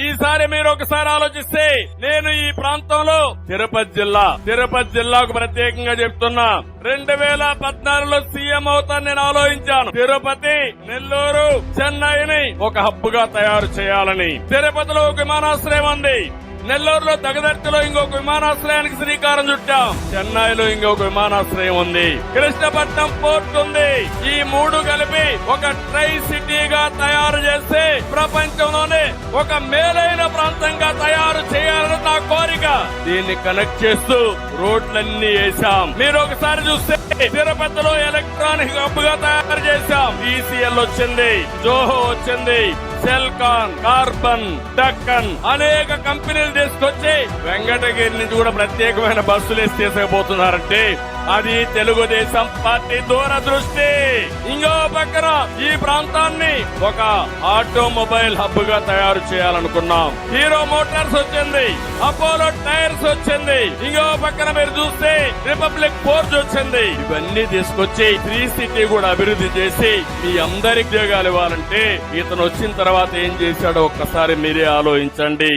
ఈసారి మీరు ఒకసారి ఆలోచిస్తే నేను ఈ ప్రాంతంలో తిరుపతి జిల్లా తిరుపతి జిల్లాకు ప్రత్యేకంగా చెప్తున్నా. రెండు వేల పద్నాలుగులో సీఎం అవుతాను నేను ఆలోచించాను. తిరుపతి నెల్లూరు చెన్నైని ఒక హబ్గా తయారు చేయాలని. తిరుపతిలో ఒక విమానాశ్రయం ఉంది. నెల్లూరులో దగదర్తిలో ఇంకొక విమానాశ్రయానికి శ్రీకారం చుట్టాం. చెన్నైలో ఇంకొక విమానాశ్రయం ఉంది. కృష్ణపట్నం పోర్ట్ ఉంది. ఈ మూడు కలిపి ఒక ట్రై సిటీగా తయారు చేస్తే ప్రపంచ ఒక మేలైన ప్రాంతంగా తయారు చేయాలని నా కోరిక. దీన్ని కనెక్ట్ చేస్తూ రోడ్లన్నీ వేశాం. మీరు ఒకసారి చూస్తే తిరుపతిలో ఎలక్ట్రానిక్ హబ్గా తయారు చేశాం. ఈసీఎల్ వచ్చింది జోహో వచ్చింది సెల్కాన్ కార్బన్ డక్కన్ అనేక కంపెనీలు తీసుకొచ్చి వెంకటగిరి నుంచి కూడా ప్రత్యేకమైన బస్సులు వేసి తీసుకుపోతున్నారంటే అది తెలుగుదేశం పార్టీ దూరదృష్టి. ఇంకో పక్కన ఈ ప్రాంతాన్ని ఒక ఆటోమొబైల్ హబ్గా తయారు చేయాలనుకున్నాం. హీరో మోటార్స్ వచ్చింది అపోలో టైర్స్ వచ్చింది. ఇంకో పక్కన మీరు చూస్తే రిపబ్లిక్ ఫోర్స్ వచ్చింది. ఇవన్నీ తీసుకొచ్చి త్రీ సిటీ కూడా అభివృద్ధి చేసి మీ అందరికి ఉద్యోగాలు ఇవ్వాలంటే ఇతను వచ్చిన తర్వాత ఏం చేశాడో ఒక్కసారి మీరే ఆలోచించండి.